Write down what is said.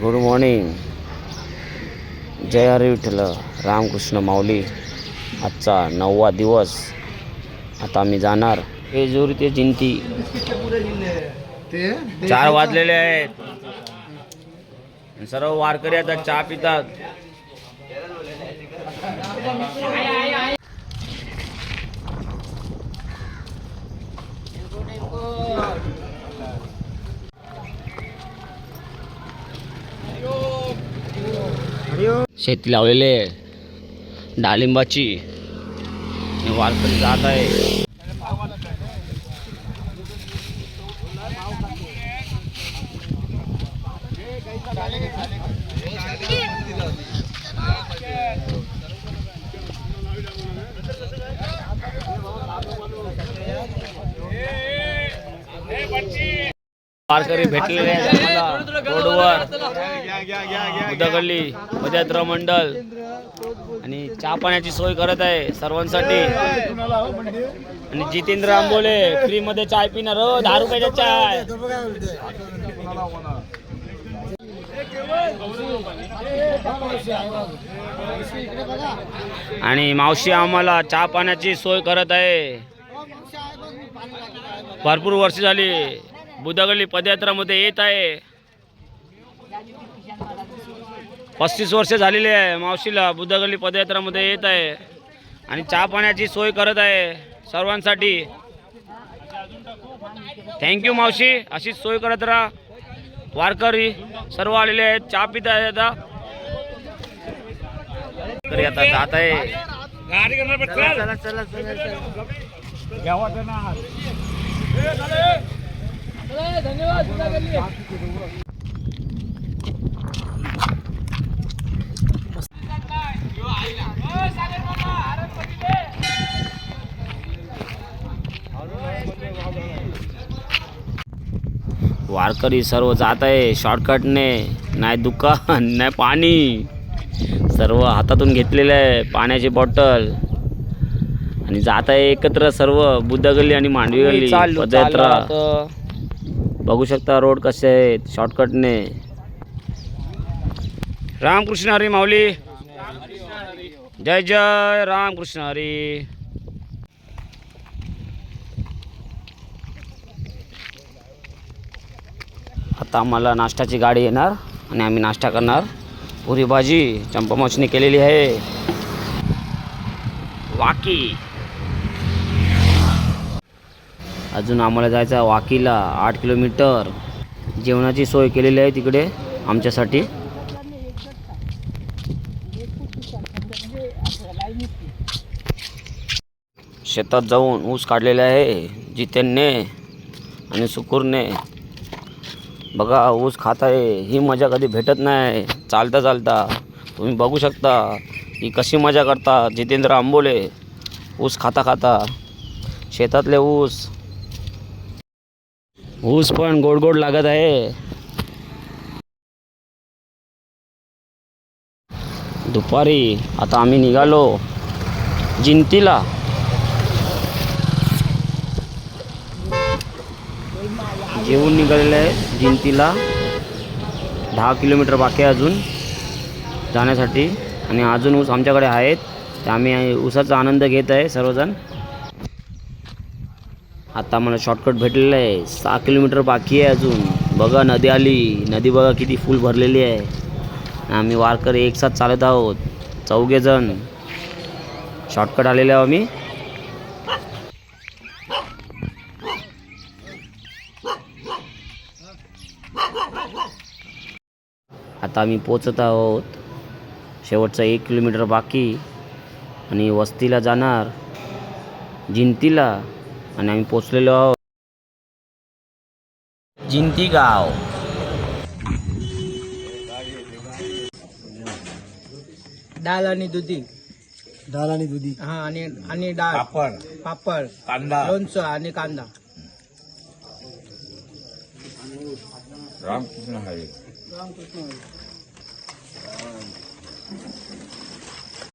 Good morning जय हरी विठ्ठल रामकृष्ण माऊली. आजचा नववा दिवस. आता आम्ही जाणार. जेजुरी ते जिंती. चार वाजलेले आहेत. सर्व वारकरी आता चहा पितात. शेती लावलेली आहे. डाळिंबाची वारकरी जात आहे. वारकरी भेटलेले रोडवर. उदगल्ली पदयात्रा मंडळ आणि चहा पाण्याची सोय करत आहे सर्वांसाठी. आणि जितेंद्र आंबोले फ्री मध्ये चाय पिणार. हो दहा रुपयाचा चाय आणि मावशी आम्हाला चहा पाण्याची सोय करत आहे. भरपूर वर्ष झाली. बुधगल्ली पदयात्रामध्ये येत आहे. पस्तीस वर्ष झालेली आहे मावशीला बुधगल्ली पदयात्रामध्ये येत आहे. आणि चहा पाण्याची सोय करत आहे सर्वांसाठी. थँक्यू मावशी. अशीच सोय करत राहा. वारकरी सर्व आलेले आहेत. चहा पित आहेत आता. तरी आता जात आहे. वारकरी सर्व जात आहे शॉर्टकटने नाही दुकान नाही पाणी. सर्व हातातून घेतलेलं आहे पाण्याची बॉटल आणि जात आहे एकत्र सर्व बुद्धगल्ली आणि मांडवी गल्ली पदयात्रा. बघू शकता रोड कसे आहेत शॉर्टकटने रामकृष्ण हरी माऊली. जय जय रामकृष्ण हरी. आता आम्हाला नाश्त्याची गाडी येणार आणि आम्ही नाश्ता करणार. पुरी भाजी चंपा केलेली आहे. वाकी. अजून आम्हाला जायचं आहे वाकीला आठ किलोमीटर. जेवणाची सोय केलेली आहे तिकडे आमच्यासाठी. शेतात जाऊन ऊस काढलेले आहे जितेनने आणि सुकूरने. बघा ऊस खात आहे ही मजा कधी भेटत नाही. चालता चालता. तुम्ही बघू शकता ही कशी मजा करता जितेंद्र आंबोले. ऊस खाता खाता. शेतातले ऊस. ऊस पण गोड गोड लागत आहे. दुपारी आता आम्ही निघालो जिंतीला. जेवून निघालेलं आहे जिंतीला. दहा किलोमीटर बाकी आहे अजून जाण्यासाठी. आणि अजून ऊस आमच्याकडे आहेत. तर आम्ही ऊसाचा आनंद घेत आहे सर्वजण. आता मला शॉर्टकट भेटलेलं आहे. सहा किलोमीटर बाकी आहे अजून. बघा नदी आली. नदी बघा किती फुल भरलेली आहे. आम्ही वारकरी एक साथ चालत आहोत. चौघेजण शॉर्टकट आलेले आहो आम्ही. आता आम्ही पोचत आहोत. शेवटचा एक किलोमीटर बाकी. आणि वस्तीला जाणार. जिंतीला. आणि आम्ही पोचलेलो आहोत जिंती गाव डाळ आणि दुधी डाळ आणि दुधी हा आणि आणि डाळ पापड पापड कांदा लोणचं आणि कांदा रामकृष्ण हरे